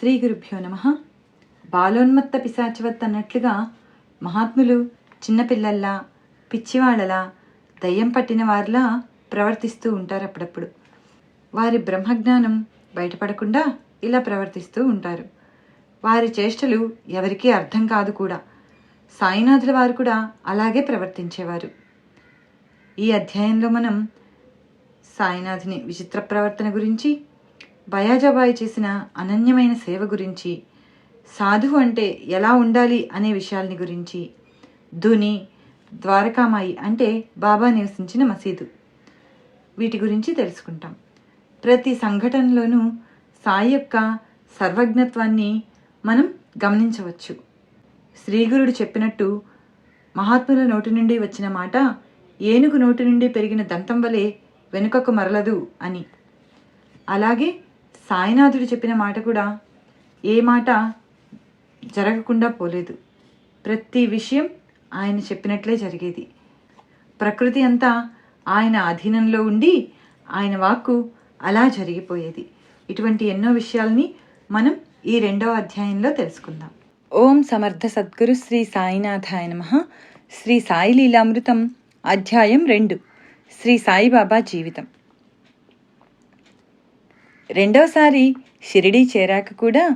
శ్రీ గురుభ్యో నమ. బాలోన్మత్త పిశాచవత్ అన్నట్లుగా మహాత్ములు చిన్నపిల్లల్లా పిచ్చివాళ్ళలా దయ్యం పట్టిన వారిలా ప్రవర్తిస్తూ ఉంటారు అప్పుడప్పుడు. వారి బ్రహ్మజ్ఞానం బయటపడకుండా ఇలా ప్రవర్తిస్తూ ఉంటారు. వారి చేష్టలు ఎవరికీ అర్థం కాదు కూడా. సాయినాథుల వారు కూడా అలాగే ప్రవర్తించేవారు. ఈ అధ్యాయంలో మనం సాయినాథుని విచిత్ర ప్రవర్తన గురించి బయాజాబాయి చేసిన అనన్యమైన సేవ గురించి సాధువు అంటే ఎలా ఉండాలి అనే విషయాల్ని గురించి ధుని ద్వారకామాయి అంటే బాబా నివసించిన మసీదు. వీటి గురించి తెలుసుకుంటాం. ప్రతి సంఘటనలోనూ సాయి యొక్క సర్వజ్ఞత్వాన్ని మనం గమనించవచ్చు. శ్రీగురుడు చెప్పినట్టు మహాత్ముల నోటి నుండి వచ్చిన మాట ఏనుగు నోటి నుండి పెరిగిన దంతం వలె వెనుకకు మరలదు అని. అలాగే సాయినాథుడు చెప్పిన మాట కూడా ఏ మాట జరగకుండా పోలేదు. ప్రతి విషయం ఆయన చెప్పినట్లే జరిగేది. ప్రకృతి అంతా ఆయన అధీనంలో ఉండి ఆయన వాక్కు అలా జరిగిపోయేది. ఇటువంటి ఎన్నో విషయాల్ని మనం ఈ రెండవ అధ్యాయంలో తెలుసుకుందాం. ఓం సమర్థ సద్గురు శ్రీ సాయినాథాయ నమ. శ్రీ సాయి లీలామృతం అధ్యాయం రెండు. శ్రీ సాయిబాబా జీవితం. రెండవసారి షిరిడీ చేరాక కూడా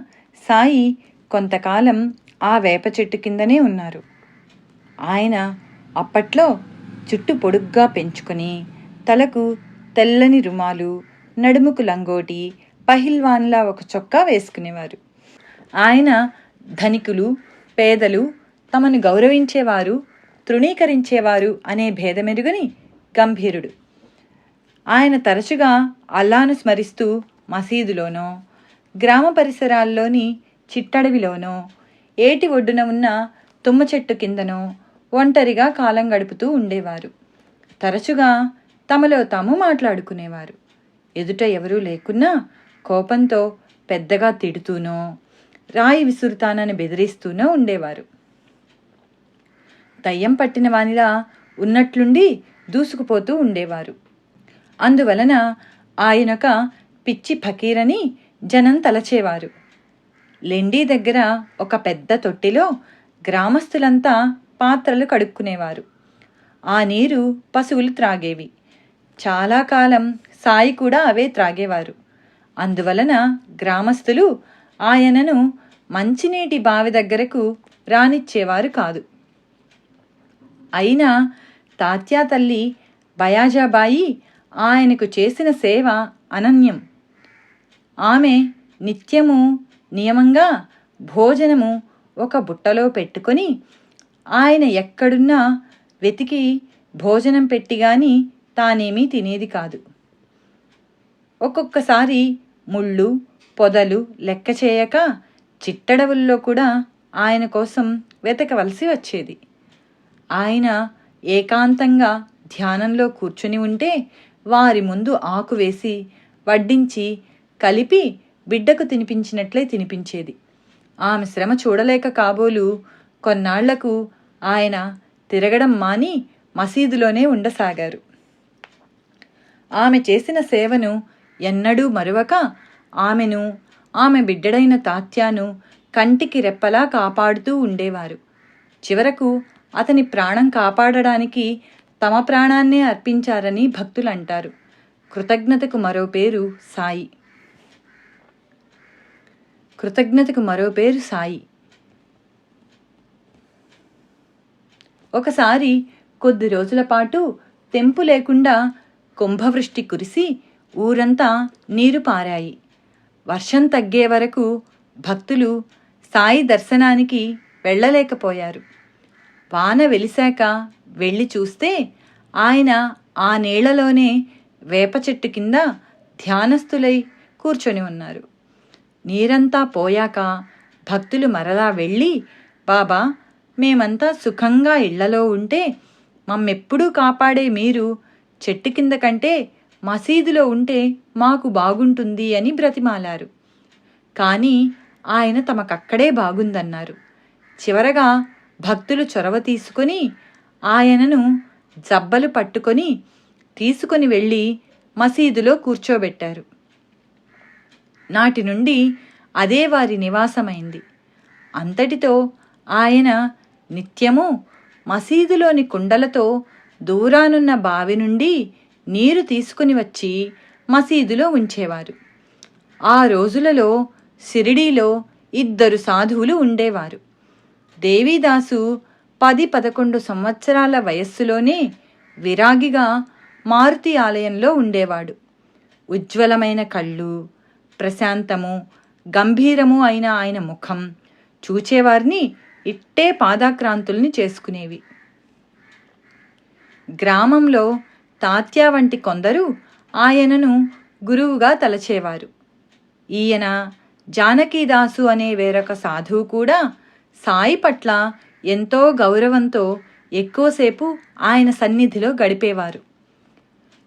సాయి కొంతకాలం ఆ వేప చెట్టు కిందనే ఉన్నారు. ఆయన అప్పట్లో చుట్టు పొడుగ్గా పెంచుకొని తలకు తెల్లని రుమాలు నడుముకు లంగోటి పహిల్వాన్లా ఒక చొక్కా వేసుకునేవారు. ఆయన ధనికులు పేదలు తమను గౌరవించేవారు తృణీకరించేవారు అనే భేదమెరుగని గంభీరుడు. ఆయన తరచుగా అల్లాను స్మరిస్తూ మసీదులోనో గ్రామ పరిసరాల్లోని చిట్టడవిలోనో ఏటి ఒడ్డున ఉన్న తుమ్మ చెట్టు కిందనో ఒంటరిగా కాలం గడుపుతూ ఉండేవారు. తరచుగా తమలో తాము మాట్లాడుకునేవారు. ఎదుట ఎవరూ లేకున్నా కోపంతో పెద్దగా తిడుతూనో రాయి విసురుతానని బెదిరిస్తూనో ఉండేవారు. దయ్యం పట్టిన వానిలా ఉన్నట్లుండి దూసుకుపోతూ ఉండేవారు. అందువలన ఆయనొక పిచ్చి ఫకీరని జనం తలచేవారు. లెండీ దగ్గర ఒక పెద్ద తొట్టిలో గ్రామస్తులంతా పాత్రలు కడుక్కునేవారు. ఆ నీరు పశువులు త్రాగేవి. చాలా కాలం సాయి కూడా అవే త్రాగేవారు. అందువలన గ్రామస్తులు ఆయనను మంచినీటి బావి దగ్గరకు రానిచ్చేవారు కాదు. అయినా తాత్యా తల్లి బయాజాబాయి ఆయనకు చేసిన సేవ అనన్యం. ఆమె నిత్యము నియమంగా భోజనము ఒక బుట్టలో పెట్టుకొని ఆయన ఎక్కడున్నా వెతికి భోజనం పెట్టి గాని తానేమీ తినేది కాదు. ఒక్కొక్కసారి ముళ్ళు పొదలు లెక్క చేయక చిట్టడవుల్లో కూడా ఆయన కోసం వెతకవలసి వచ్చేది. ఆయన ఏకాంతంగా ధ్యానంలో కూర్చుని ఉంటే వారి ముందు ఆకు వేసి వడ్డించి కలిపి బిడ్డకు తినిపించినట్లే తినిపించేది. ఆమె శ్రమ చూడలేక కాబోలు కొన్నాళ్ళకు ఆయన తిరగడం మాని మసీదులోనే ఉండసాగారు. ఆమె చేసిన సేవను ఎన్నడూ మరువక ఆమెను ఆమె బిడ్డడైన తాత్యాను కంటికి రెప్పలా కాపాడుతూ ఉండేవారు. చివరకు అతని ప్రాణం కాపాడడానికి తమ ప్రాణాన్నే అర్పించారని భక్తులు అంటారు కృతజ్ఞతకు మరో పేరు సాయి. కృతజ్ఞతకు మరో పేరు సాయి. ఒకసారి కొద్ది రోజుల పాటు తెంపు లేకుండా కుంభవృష్టి కురిసి ఊరంతా నీరు పారాయి. వర్షం తగ్గే వరకు భక్తులు సాయి దర్శనానికి వెళ్ళలేకపోయారు. వాన వెలిశాక వెళ్ళి చూస్తే ఆయన ఆ నీళ్ళలోనే వేప చెట్టు కింద ధ్యానస్థులై కూర్చొని ఉన్నారు. నీరంతా పోయాక భక్తులు మరలా వెళ్ళి బాబా మేమంతా సుఖంగా ఇళ్ళలో ఉంటే మమ్మెప్పుడూ కాపాడే మీరు చెట్టు కింద కంటే మసీదులో ఉంటే మాకు బాగుంటుంది అని బ్రతిమాలారు. కానీ ఆయన తమకక్కడే బాగుందన్నారు. చివరగా భక్తులు చొరవ తీసుకొని ఆయనను జబ్బలు పట్టుకొని తీసుకొని వెళ్ళి మసీదులో కూర్చోబెట్టారు. నాటి నుండి అదే వారి నివాసమైంది. అంతటితో ఆయన నిత్యము మసీదులోని కుండలతో దూరానున్న బావి నుండి నీరు తీసుకుని వచ్చి మసీదులో ఉంచేవారు. ఆ రోజులలో సిరిడీలో ఇద్దరు సాధువులు ఉండేవారు. దేవీదాసు పది పదకొండు సంవత్సరాల వయస్సులోనే విరాగిగా మారుతి ఆలయంలో ఉండేవాడు. ఉజ్వలమైన కళ్ళు ప్రశాంతము గంభీరము అయిన ఆయన ముఖం. చూచేవారిని ఇట్టే పాదాక్రాంతుల్ని చేసుకునేవి. గ్రామంలో తాత్యా వంటి కొందరు ఆయనను గురువుగా తలచేవారు. ఈయన జానకీదాసు అనే వేరొక సాధువు కూడా సాయి పట్ల ఎంతో గౌరవంతో ఎక్కువసేపు ఆయన సన్నిధిలో గడిపేవారు.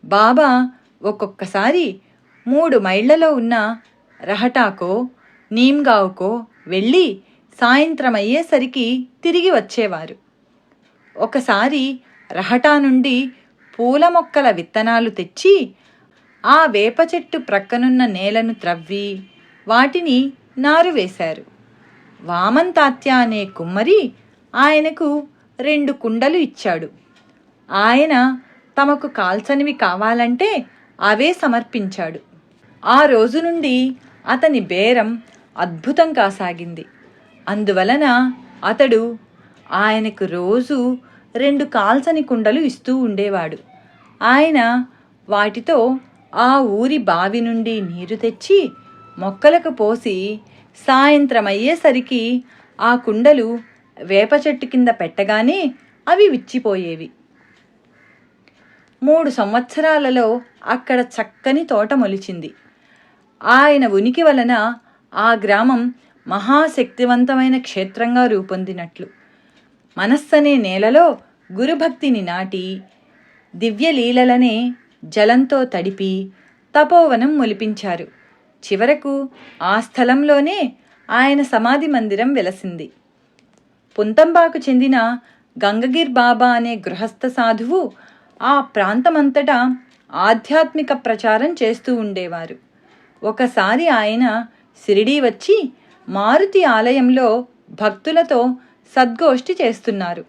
బాబా ఒక్కొక్కసారి మూడు మైళ్ళలో ఉన్న రహటాకో నీమ్గావ్కో వెళ్ళి సాయంత్రం అయ్యేసరికి తిరిగి వచ్చేవారు. ఒకసారి రహటా నుండి పూల మొక్కల విత్తనాలు తెచ్చి ఆ వేప చెట్టు ప్రక్కనున్న నేలను త్రవ్వి వాటిని నారు వేశారు. వామంతాత్య అనే కుమ్మరి ఆయనకు రెండు కుండలు ఇచ్చాడు. ఆయన తమకు కాల్చనివి కావాలంటే అవే సమర్పించాడు. ఆ రోజు నుండి అతని బేరం అద్భుతం కాసాగింది. అందువలన అతడు ఆయనకు రోజు రెండు కాల్చని కుండలు ఇస్తూ ఉండేవాడు. ఆయన వాటితో ఆ ఊరి బావి నుండి నీరు తెచ్చి మొక్కలకు పోసి సాయంత్రం అయ్యేసరికి ఆ కుండలు వేప చెట్టు కింద పెట్టగానే అవి విచ్చిపోయేవి. మూడు సంవత్సరాలలో అక్కడ చక్కని తోట మొలిచింది. ఆయన ఉనికి వలన ఆ గ్రామం మహాశక్తివంతమైన క్షేత్రంగా రూపొందినట్లు. మనస్సనే నేలలో గురుభక్తిని నాటి దివ్యలీలలనే జలంతో తడిపి తపోవనం మొలిపించారు. చివరకు ఆ స్థలంలోనే ఆయన సమాధి మందిరం వెలసింది. పుంతంబాకు చెందిన గంగగిర్ బాబా అనే గృహస్థ సాధువు ఆ ప్రాంతమంతటా ఆధ్యాత్మిక ప్రచారం చేస్తూ ఉండేవారు. ఒకసారి ఆయన సిరిడీ వచ్చి మారుతి ఆలయంలో భక్తులతో సద్గోష్ఠి చేస్తున్నారు.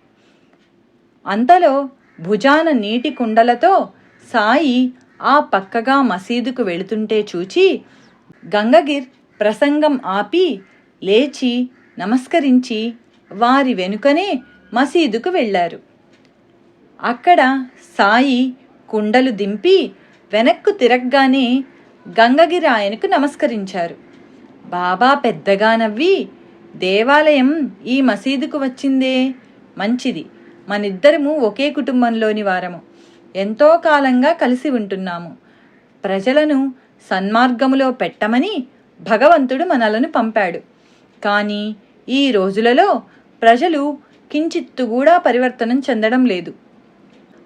అంతలో భుజాన నీటి కుండలతో సాయి ఆ పక్కగా మసీదుకు వెళుతుంటే చూచి గంగగిర్ ప్రసంగం ఆపి లేచి నమస్కరించి వారి వెనుకనే మసీదుకు వెళ్ళారు. అక్కడ సాయి కుండలు దింపి వెనక్కు తిరగ్గానే గంగగిరి ఆయనకు నమస్కరించారు. బాబా పెద్దగా నవ్వి దేవాలయం ఈ మసీదుకు వచ్చిందే? మంచిది. మనిద్దరము ఒకే కుటుంబంలోని వారము. ఎంతో కాలంగా కలిసి ఉంటున్నాము. ప్రజలను సన్మార్గములో పెట్టమని భగవంతుడు మనలను పంపాడు. కానీ ఈ రోజులలో ప్రజలు కించిత్తు కూడా పరివర్తనం చెందడం లేదు.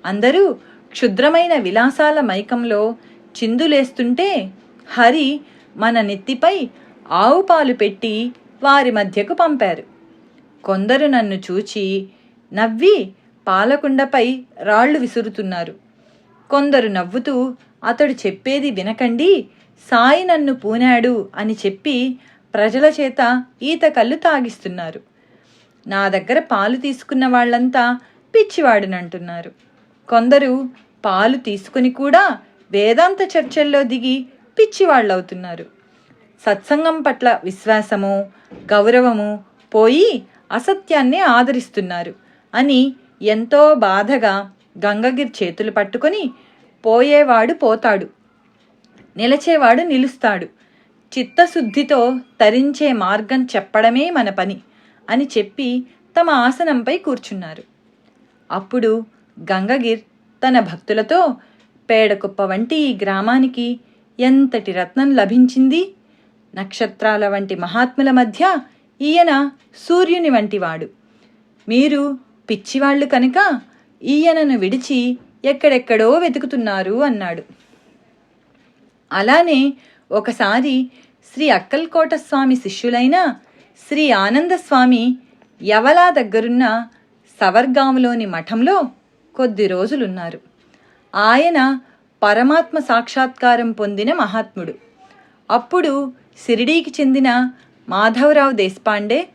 అందరూ క్షుద్రమైన విలాసాల మైకంలో చిందులేస్తుంటే హరి మన నెత్తిపై ఆవు పాలు పెట్టి వారి మధ్యకు పంపారు. కొందరు నన్ను చూచి నవ్వి పాలకుండపై రాళ్ళు విసురుతున్నారు. కొందరు నవ్వుతూ అతడు చెప్పేది వినకండి సాయి నన్ను పూనాడు అని చెప్పి ప్రజల చేత ఈత కళ్ళు తాగిస్తున్నారు. నా దగ్గర పాలు తీసుకున్న వాళ్ళంతా పిచ్చివాడునంటున్నారు. కొందరు పాలు తీసుకుని కూడా వేదాంత చర్చల్లో దిగి పిచ్చివాళ్ళవుతున్నారు. సత్సంగం పట్ల విశ్వాసము గౌరవము పోయి అసత్యాన్నే ఆదరిస్తున్నారు అని ఎంతో బాధగా గంగగిరి చేతులు పట్టుకొని పోయేవాడు పోతాడు. నిలచేవాడు నిలుస్తాడు. చిత్తశుద్ధితో తరించే మార్గం చెప్పడమే మన పని అని చెప్పి తమ ఆసనంపై కూర్చున్నారు. అప్పుడు గంగగిర్ తన భక్తులతో పేడకుప్ప వంటి ఈ గ్రామానికి ఎంతటి రత్నం లభించింది? నక్షత్రాల వంటి మహాత్ముల మధ్య ఈయన సూర్యుని వంటివాడు. మీరు పిచ్చివాళ్ళు కనుక ఈయనను విడిచి ఎక్కడెక్కడో వెతుకుతున్నారు అన్నాడు. అలానే ఒకసారి శ్రీ అక్కల్కోట స్వామి శిష్యులైన శ్రీ ఆనందస్వామి యవలా దగ్గరున్న సవర్గాములోని మఠంలో కొద్ది రోజులున్నారు. ఆయన పరమాత్మ సాక్షాత్కారం పొందిన మహాత్ముడు. అప్పుడు సిరిడీకి చెందిన మాధవరావు దేశపాండే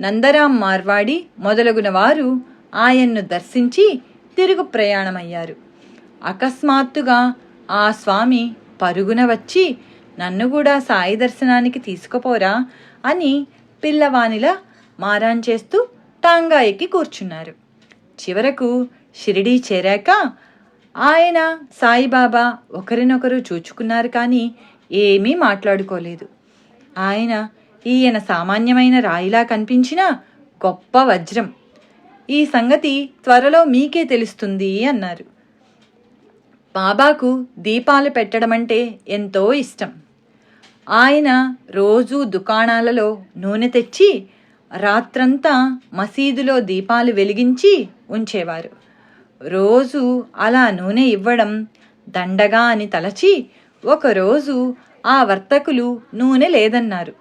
నందరాం మార్వాడి మొదలగున వారు ఆయన్ను దర్శించి తిరుగు ప్రయాణమయ్యారు. అకస్మాత్తుగా ఆ స్వామి పరుగున వచ్చి నన్ను కూడా సాయి దర్శనానికి తీసుకుపోరా అని పిల్లవానిలా మారాన్ చేస్తూ కూర్చున్నారు. చివరకు షిరిడీ చేరాక ఆయన సాయిబాబా ఒకరినొకరు చూచుకున్నారు కానీ ఏమీ మాట్లాడుకోలేదు. ఆయన ఈయన సామాన్యమైన రాయిలా కనిపించిన గొప్ప వజ్రం. ఈ సంగతి త్వరలో మీకే తెలుస్తుంది అన్నారు. బాబాకు దీపాలు పెట్టడమంటే ఎంతో ఇష్టం. ఆయన రోజూ దుకాణాలలో నూనె తెచ్చి రాత్రంతా మసీదులో దీపాలు వెలిగించి ఉంచేవారు. రోజు అలా నూనె ఇవ్వడం దండగా అని తలచి ఒకరోజు ఆ వర్తకులు నూనె లేదన్నారు.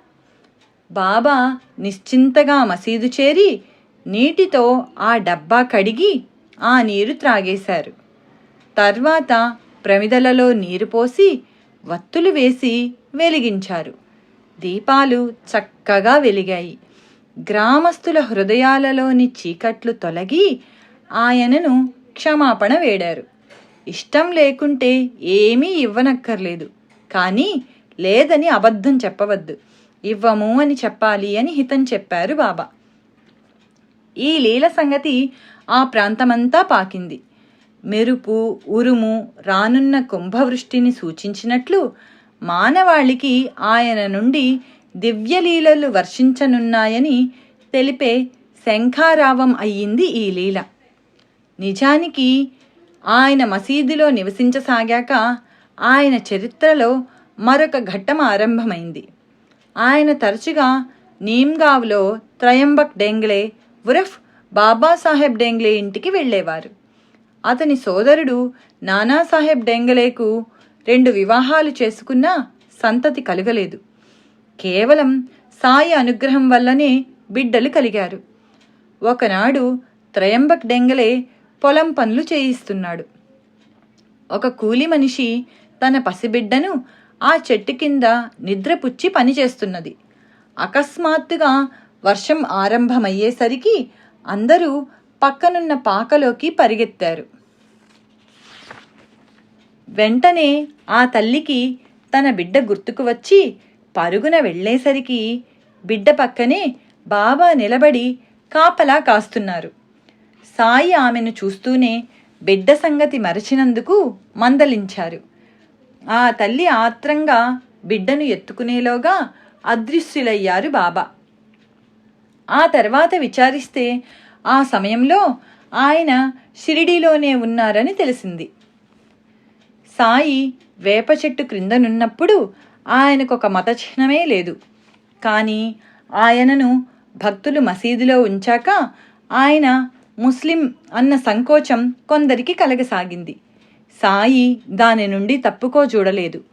బాబా నిశ్చింతగా మసీదు చేరి నీటితో ఆ డబ్బా కడిగి ఆ నీరు త్రాగేశారు. తర్వాత ప్రమిదలలో నీరు పోసి వత్తులు వేసి వెలిగించారు. దీపాలు చక్కగా వెలిగాయి. గ్రామస్తుల హృదయాలలోని చీకట్లు తొలగి ఆయనను క్షమాపణ వేడారు. ఇష్టం లేకుంటే ఏమీ ఇవ్వనక్కర్లేదు. కానీ లేదని అబద్ధం చెప్పవద్దు. ఇవ్వము అని చెప్పాలి అని హితం చెప్పారు బాబా. ఈ లీల సంగతి ఆ ప్రాంతమంతా పాకింది. మెరుపు ఉరుము రానున్న కుంభవృష్టిని సూచించినట్లు మానవాళికి ఆయన నుండి దివ్యలీలలు వర్షించనున్నాయని తెలిపే శంఖారావం అయ్యింది ఈ లీల. నిజానికి ఆయన మసీదులో నివసించసాగాక ఆయన చరిత్రలో మరొక ఘట్టం ఆరంభమైంది. ఆయన తరచుగా నీమ్గావ్లో త్రయంబక్ డెంగ్లే ఉరఫ్ బాబాసాహెబ్ డెంగ్లే ఇంటికి వెళ్ళేవారు. అతని సోదరుడు నానాసాహెబ్ డెంగలేకు రెండు వివాహాలు చేసుకున్నా సంతతి కలగలేదు. కేవలం సాయి అనుగ్రహం వల్లనే బిడ్డలు కలిగారు. ఒకనాడు త్రయంబక్ డెంగలే పొలం పనులు చేయిస్తున్నాడు. ఒక కూలి మనిషి తన పసిబిడ్డను ఆ చెట్టు కింద నిద్రపుచ్చి పనిచేస్తున్నది అకస్మాత్తుగా వర్షం ఆరంభమయ్యేసరికి అందరూ పక్కనున్న పాకలోకి పరిగెత్తారు. వెంటనే ఆ తల్లికి తన బిడ్డ గుర్తుకు వచ్చి పరుగున వెళ్ళేసరికి బిడ్డ పక్కనే బాబా నిలబడి కాపలా కాస్తున్నారు. సాయి ఆమెను చూస్తూనే బిడ్డ సంగతి మరచినందుకు మందలించారు. ఆ తల్లి ఆత్రంగా బిడ్డను ఎత్తుకునేలోగా అదృశ్యులయ్యారు బాబా. ఆ తర్వాత విచారిస్తే ఆ సమయంలో ఆయన షిరిడీలోనే ఉన్నారని తెలిసింది. సాయి వేప చెట్టు క్రిందనున్నప్పుడు ఆయనకొక మత చిహ్నమే లేదు. కానీ ఆయనను భక్తులు మసీదులో ఉంచాక ఆయన ముస్లిం అన్న సంకోచం కొందరికి కలగసాగింది. సాయి దాని నుండి తప్పుకో చూడలేదు.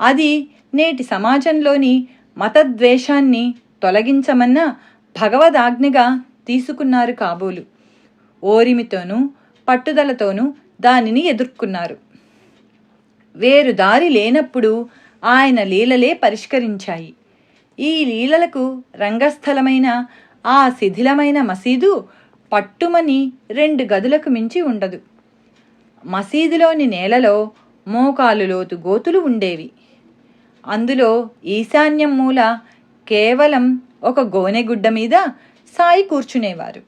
అది నేటి సమాజంలోని మతద్వేషాన్ని తొలగించమన్న భగవదాజ్ఞగా తీసుకున్నారు కాబోలు. ఓరిమితోనూ పట్టుదలతోనూ దానిని ఎదుర్కొన్నారు. వేరు దారి లేనప్పుడు ఆయన లీలలే పరిష్కరించాయి. ఈ లీలలకు రంగస్థలమైన ఆ శిథిలమైన మసీదు పట్టుమని రెండు గదులకు మించి ఉండదు. మసీదులోని నేలలో మోకాలు లోతు గోతులు ఉండేవి. అందులో ఈశాన్యం మూల కేవలం ఒక గోనెగుడ్డ మీద సాయి కూర్చునేవారు.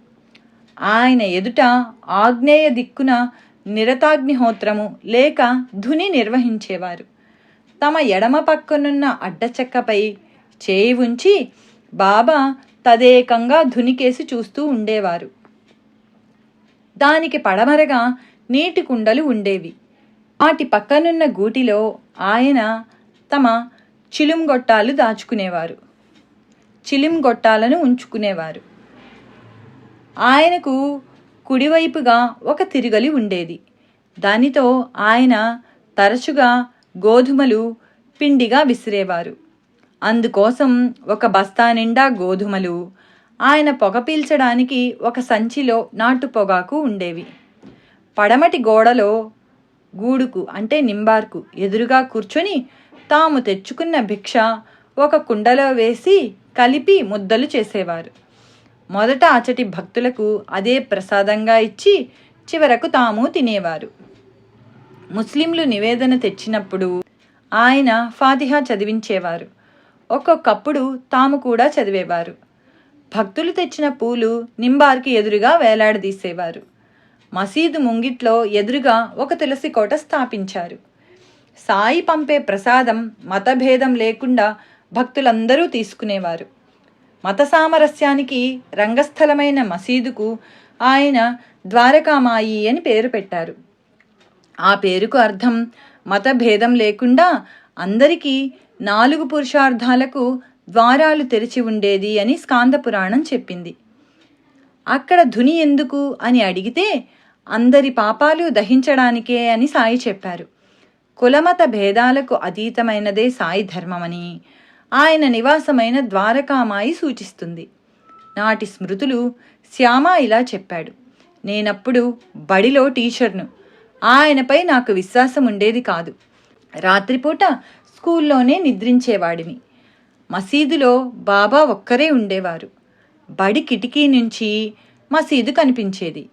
ఆయన ఎదుట ఆగ్నేయ దిక్కున నిరతాగ్నిహోత్రము లేక ధుని నిర్వహించేవారు. తమ ఎడమ పక్కనున్న అడ్డచెక్కపై చేయి ఉంచి బాబా తదేకంగా ధునికేసి చూస్తూ ఉండేవారు. దానికి పడమరగా నీటి కుండలు ఉండేవి. వాటి పక్కనున్న గూటిలో ఆయన తమ చిలుంగొట్టాలు దాచుకునేవారు. చిలుంగొట్టాలను ఉంచుకునేవారు. ఆయనకు కుడివైపుగా ఒక తిరుగలి ఉండేది. దానితో ఆయన తరచుగా గోధుమలు పిండిగా విసిరేవారు. అందుకోసం ఒక బస్తా నిండా గోధుమలు ఆయన పొగ పీల్చడానికి ఒక సంచిలో నాటు పొగాకు ఉండేవి. పడమటి గోడలో గూడుకు అంటే నింబార్కు ఎదురుగా కూర్చొని తాము తెచ్చుకున్న భిక్ష ఒక కుండలో వేసి కలిపి ముద్దలు చేసేవారు. మొదట అచటి భక్తులకు అదే ప్రసాదంగా ఇచ్చి చివరకు తాము తినేవారు. ముస్లింలు నివేదన తెచ్చినప్పుడు ఆయన ఫాతిహా చదివించేవారు. ఒక్కొక్కప్పుడు తాము కూడా చదివేవారు. భక్తులు తెచ్చిన పూలు నింబార్కి ఎదురుగా వేలాడదీసేవారు. మసీదు ముంగిట్లో ఎదురుగా ఒక తులసి కోట స్థాపించారు. సాయి పంపే ప్రసాదం మతభేదం లేకుండా భక్తులందరూ తీసుకునేవారు. మత సామరస్యానికి రంగస్థలమైన మసీదుకు ఆయన ద్వారకామాయి అని పేరు పెట్టారు. ఆ పేరుకు అర్థం మతభేదం లేకుండా అందరికీ నాలుగు పురుషార్థాలకు ద్వారాలు తెరిచి ఉండేది అని స్కాంద పురాణం చెప్పింది. అక్కడ ధుని ఎందుకు అని అడిగితే అందరి పాపాలు దహించడానికే అని సాయి చెప్పారు. కులమత భేదాలకు అతీతమైనదే సాయి ధర్మమని ఆయన నివాసమైన ద్వారకామాయి సూచిస్తుంది. నాటి స్మృతులు శ్యామ ఇలా చెప్పాడు. నేనప్పుడు బడిలో టీచర్ను. ఆయనపై నాకు విశ్వాసం ఉండేది కాదు. రాత్రిపూట స్కూల్లోనే నిద్రించేవాడిని. మసీదులో బాబా ఒక్కరే ఉండేవారు. బడి కిటికీ నుంచి మసీదు కనిపించేది.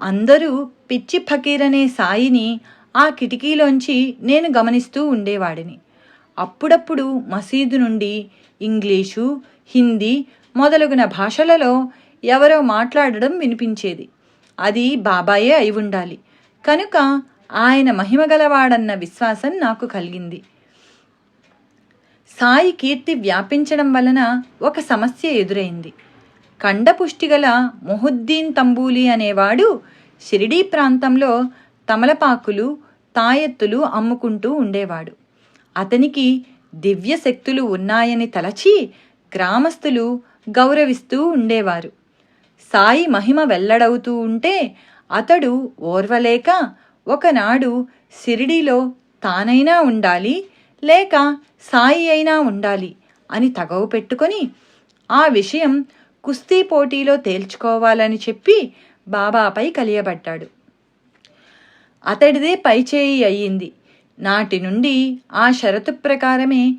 అందరూ పిచ్చి ఫకీర్ అనే సాయిని ఆ కిటికీలోంచి నేను గమనిస్తూ ఉండేవాడిని. అప్పుడప్పుడు మసీదు నుండి ఇంగ్లీషు హిందీ మొదలగున భాషలలో ఎవరో మాట్లాడడం వినిపించేది. అది బాబాయే అయి ఉండాలి. కనుక ఆయన మహిమగలవాడన్న విశ్వాసం నాకు కలిగింది. సాయి కీర్తి వ్యాపించడం వలన ఒక సమస్య ఎదురైంది. కండపుష్టిగల మొహుద్దీన్ తంబూలి అనేవాడు షిరిడీ ప్రాంతంలో తమలపాకులు తాయెత్తులు అమ్ముకుంటూ ఉండేవాడు. అతనికి దివ్య శక్తులు ఉన్నాయని తలచి గ్రామస్తులు గౌరవిస్తూ ఉండేవారు. సాయి మహిమ వెల్లడవుతూ ఉంటే అతడు ఓర్వలేక ఒకనాడు సిరిడిలో తానైనా ఉండాలి లేక సాయి అయినా ఉండాలి అని తగవు పెట్టుకొని ఆ విషయం కుస్తీ పోటీలో తేల్చుకోవాలని చెప్పి బాబాపై కలియబడ్డాడు. అతడిదే పైచేయి అయ్యింది. నాటి నుండి ఆ షరతు ప్రకారమే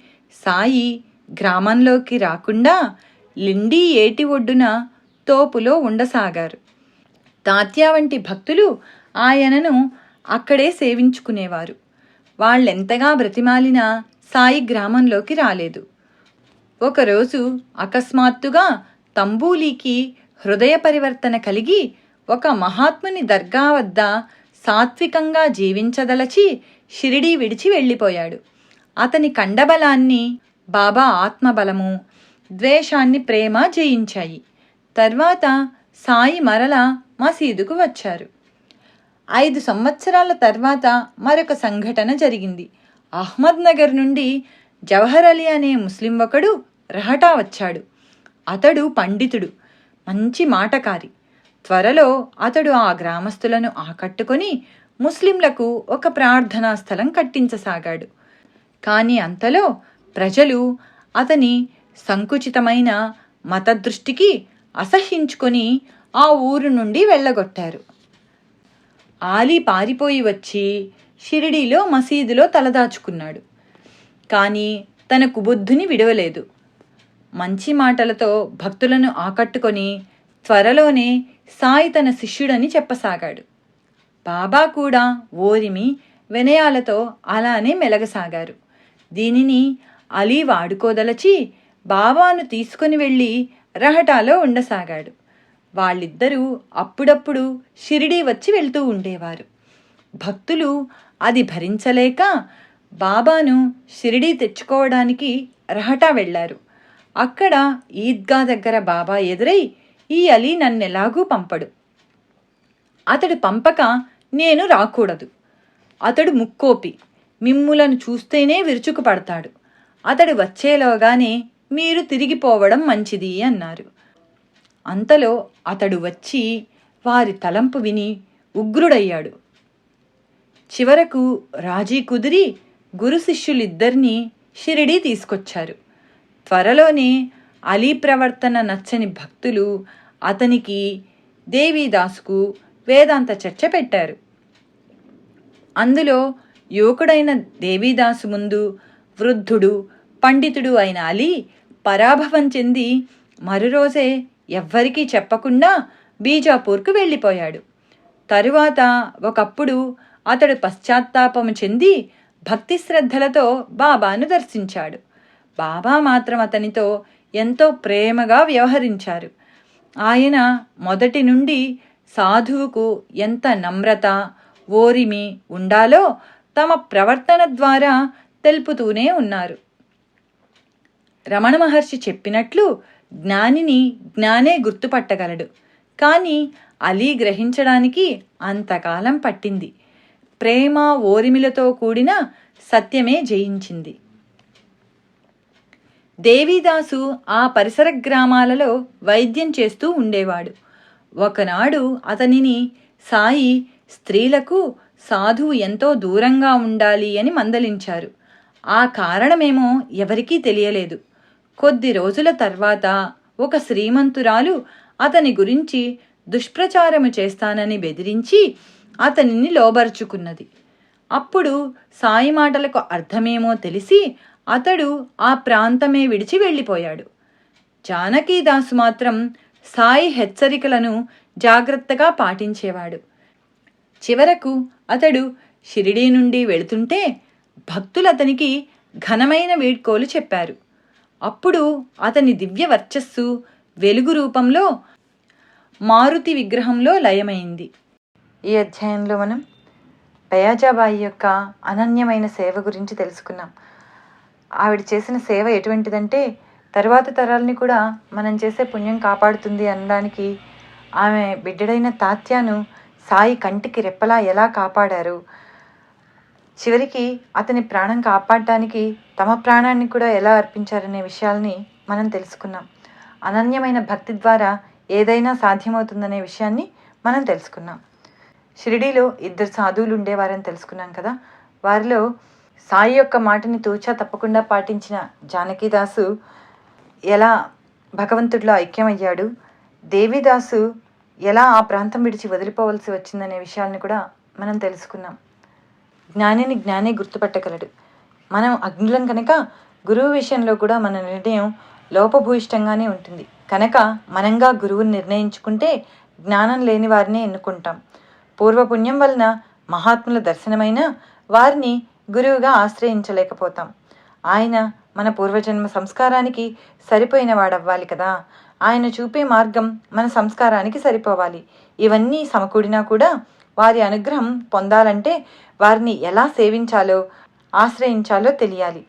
సాయి గ్రామంలోకి రాకుండా లిండి ఏటి ఒడ్డున తోపులో ఉండసాగారు. తాత్యా వంటి భక్తులు ఆయనను అక్కడే సేవించుకునేవారు. వాళ్ళెంతగా బ్రతిమాలినా సాయి గ్రామంలోకి రాలేదు. ఒకరోజు అకస్మాత్తుగా తంబూలీకి హృదయ పరివర్తన కలిగి ఒక మహాత్ముని దర్గా వద్ద సాత్వికంగా జీవించదలచి షిరిడీ విడిచి వెళ్ళిపోయాడు. అతని కండబలాన్ని బాబా ఆత్మబలము ద్వేషాన్ని ప్రేమ జయించాయి. తర్వాత సాయి మరల మసీదుకు వచ్చారు. ఐదు సంవత్సరాల తర్వాత మరొక సంఘటన జరిగింది. అహ్మద్ నగర్ నుండి జవహర్ అలీ అనే ముస్లిం ఒకడు రహటా వచ్చాడు. అతడు పండితుడు మంచి మాటకారి. త్వరలో అతడు ఆ గ్రామస్తులను ఆకట్టుకొని ముస్లింలకు ఒక ప్రార్థనా స్థలం కట్టించసాగాడు. కానీ అంతలో ప్రజలు అతని సంకుచితమైన మతదృష్టికి అసహ్యించుకొని ఆ ఊరు నుండి వెళ్ళగొట్టారు. ఆలీ పారిపోయి వచ్చి షిరిడీలో మసీదులో తలదాచుకున్నాడు. కానీ తన కుబుద్ధుని విడవలేదు. మంచి మాటలతో భక్తులను ఆకట్టుకొని త్వరలోనే సాయి తన శిష్యుడని చెప్పసాగాడు. బాబా కూడా ఓరిమి వినయాలతో అలానే మెలగసాగారు. దీనిని అలీ వాడుకోదలచి బాబాను తీసుకుని వెళ్ళి రహటాలో ఉండసాగాడు. వాళ్ళిద్దరూ అప్పుడప్పుడు షిరిడీ వచ్చి వెళ్తూ ఉండేవారు. భక్తులు అది భరించలేక బాబాను షిరిడీ తెచ్చుకోవడానికి రహటా వెళ్ళారు. అక్కడ ఈద్గా దగ్గర బాబా ఎదురై ఈ అలీ నన్నెలాగూ పంపడు. అతడు పంపక నేను రాకూడదు. అతడు ముక్కోపి మిమ్ములను చూస్తేనే విరుచుకుపడతాడు. అతడు వచ్చేలోగానే మీరు తిరిగిపోవడం మంచిది అన్నారు. అంతలో అతడు వచ్చి వారి తలంపు విని ఉగ్రుడయ్యాడు. చివరకు రాజీ కుదిరి గురు శిష్యులిద్దరినీ షిరిడీ తీసుకొచ్చారు. త్వరలోనే అలీ ప్రవర్తన నచ్చని భక్తులు అతనికి దేవీదాసుకు వేదాంత చర్చ పెట్టారు. అందులో యువకుడైన దేవీదాసు ముందు వృద్ధుడు పండితుడు అయిన అలీ పరాభవం చెంది మరురోజే ఎవ్వరికీ చెప్పకుండా బీజాపూర్కు వెళ్ళిపోయాడు. తరువాత ఒకప్పుడు అతడు పశ్చాత్తాపము చెంది భక్తి శ్రద్ధలతో బాబాను దర్శించాడు. బాబా మాత్రం అతనితో ఎంతో ప్రేమగా వ్యవహరించారు. ఆయన మొదటి నుండి సాధువుకు ఎంత నమ్రత ఓరిమి ఉండాలో తమ ప్రవర్తన ద్వారా తెలుపుతూనే ఉన్నారు. రమణ మహర్షి చెప్పినట్లు జ్ఞానిని జ్ఞానే గుర్తుపట్టగలడు. కానీ అలీ గ్రహించడానికి అంతకాలం పట్టింది. ప్రేమ ఓరిమిలతో కూడిన సత్యమే జయించింది. దేవీదాసు ఆ పరిసర గ్రామాలలో వైద్యం చేస్తూ ఉండేవాడు. ఒకనాడు అతనిని సాయి స్త్రీలకు సాధువు ఎంతో దూరంగా ఉండాలి అని మందలించారు. ఆ కారణమేమో ఎవరికీ తెలియలేదు. కొద్ది రోజుల తర్వాత ఒక శ్రీమంతురాలు అతని గురించి దుష్ప్రచారము చేస్తానని బెదిరించి అతనిని లోబరుచుకున్నది. అప్పుడు సాయి మాటలకు అర్థమేమో తెలిసి అతడు ఆ ప్రాంతమే విడిచి వెళ్ళిపోయాడు. జానకీదాసు మాత్రం సాయి హెచ్చరికలను జాగ్రత్తగా పాటించేవాడు. చివరకు అతడు షిరిడీ నుండి వెళుతుంటే భక్తులు అతనికి ఘనమైన వీడ్కోలు చెప్పారు. అప్పుడు అతని దివ్య వర్చస్సు వెలుగు రూపంలో మారుతి విగ్రహంలో లయమైంది. ఈ అధ్యాయంలో మనం బయాజాబాయి యొక్క అనన్యమైన సేవ గురించి తెలుసుకున్నాం. ఆవిడ చేసిన సేవ ఎటువంటిదంటే తరువాత తరాలని కూడా మనం చేసే పుణ్యం కాపాడుతుంది అనడానికి ఆమె బిడ్డడైన తాత్యాను సాయి కంటికి రెప్పలా ఎలా కాపాడారు? చివరికి అతని ప్రాణం కాపాడటానికి తమ ప్రాణాన్ని కూడా ఎలా అర్పించారనే విషయాల్ని మనం తెలుసుకున్నాం. అనన్యమైన భక్తి ద్వారా ఏదైనా సాధ్యమవుతుందనే విషయాన్ని మనం తెలుసుకున్నాం. షిరిడీలో ఇద్దరు సాధువులు ఉండేవారని తెలుసుకున్నాం కదా. వారిలో సాయి యొక్క మాటని తూచా తప్పకుండా పాటించిన జానకీదాసు ఎలా భగవంతుడిలో ఐక్యమయ్యాడు? దేవిదాసు ఎలా ఆ ప్రాంతం విడిచి వదిలిపోవలసి వచ్చిందనే విషయాలను కూడా మనం తెలుసుకున్నాం. జ్ఞానిని జ్ఞానే గుర్తుపెట్టగలడు. మనం అగ్నులం కనుక గురువు విషయంలో కూడా మన నిర్ణయం లోపభూయిష్టంగానే ఉంటుంది. కనుక మనంగా గురువుని నిర్ణయించుకుంటే జ్ఞానం లేని వారినే ఎన్నుకుంటాం. పూర్వపుణ్యం వలన మహాత్ముల దర్శనమైన వారిని గురువుగా ఆశ్రయించలేకపోతాం. ఆయన మన పూర్వజన్మ సంస్కారానికి సరిపోయిన వాడవ్వాలి కదా. ఆయన చూపే మార్గం మన సంస్కారానికి సరిపోవాలి. ఇవన్నీ సమకూడినా కూడా వారి అనుగ్రహం పొందాలంటే వారిని ఎలా సేవించాలో ఆశ్రయించాలో తెలియాలి.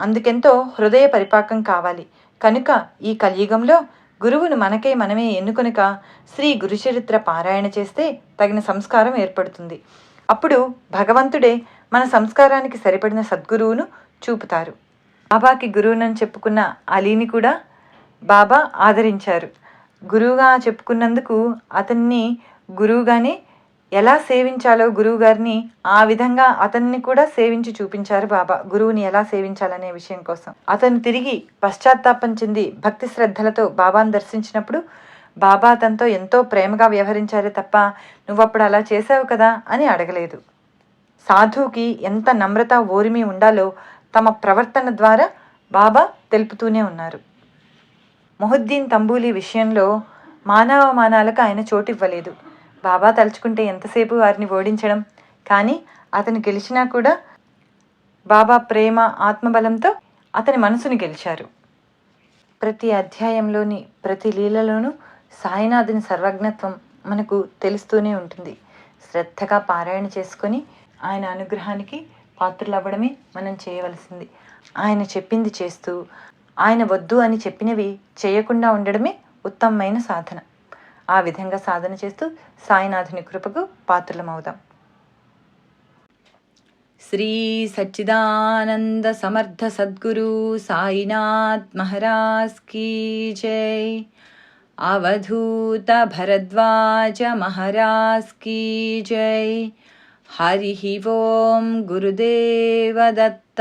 అందుకెంతో హృదయ పరిపాకం కావాలి. కనుక ఈ కలియుగంలో గురువును మనకే మనమే ఎన్నుకొనుక శ్రీ గురుచరిత్ర పారాయణ చేస్తే తగిన సంస్కారం ఏర్పడుతుంది. అప్పుడు భగవంతుడే మన సంస్కారానికి సరిపడిన సద్గురువును చూపుతారు. బాబాకి గురువునని చెప్పుకున్న అలీని కూడా బాబా ఆదరించారు. గురువుగా చెప్పుకున్నందుకు అతన్ని గురువుగానే ఎలా సేవించాలో గురువుగారిని ఆ విధంగా అతన్ని కూడా సేవించి చూపించారు బాబా. గురువుని ఎలా సేవించాలనే విషయం కోసం. అతను తిరిగి పశ్చాత్తాపం చెంది భక్తి శ్రద్ధలతో బాబాను దర్శించినప్పుడు బాబా అతనితో ఎంతో ప్రేమగా వ్యవహరించారే తప్ప నువ్వప్పుడు అలా చేసావు కదా? అని అడగలేదు. సాధువుకి ఎంత నమ్రత ఓరిమి ఉండాలో తమ ప్రవర్తన ద్వారా బాబా తెలుపుతూనే ఉన్నారు. మొహద్దీన్ తంబూలి విషయంలో మానవమానాలకు ఆయన చోటివ్వలేదు. బాబా తలుచుకుంటే ఎంతసేపు వారిని ఓడించడం? కానీ అతను గెలిచినా కూడా బాబా ప్రేమ ఆత్మబలంతో అతని మనసును గెలిచారు. ప్రతి అధ్యాయంలోని ప్రతి లీలలోనూ సాయినాథుని సర్వజ్ఞత్వం మనకు తెలుస్తూనే ఉంటుంది. శ్రద్ధగా పారాయణ చేసుకొని ఆయన అనుగ్రహానికి పాత్రలవ్వడమే మనం చేయవలసింది. ఆయన చెప్పింది చేస్తూ ఆయన వద్దు అని చెప్పినవి చేయకుండా ఉండడమే ఉత్తమమైన సాధన. ఆ విధంగా సాధన చేస్తూ సాయినాథుని కృపకు పాత్రలమవుదాం. శ్రీ సచ్చిదానంద సమర్థ సద్గురు సాయినాథ్ మహారాజ్ కీ జై. అవధూత భరద్వాజ మహారాజ్ కీ జై. హరి ఓం గురుదేవ దత్త.